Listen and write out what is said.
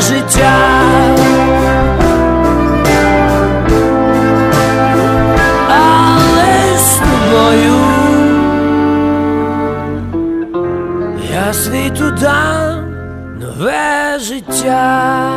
Життя. Але світу дам нове життя.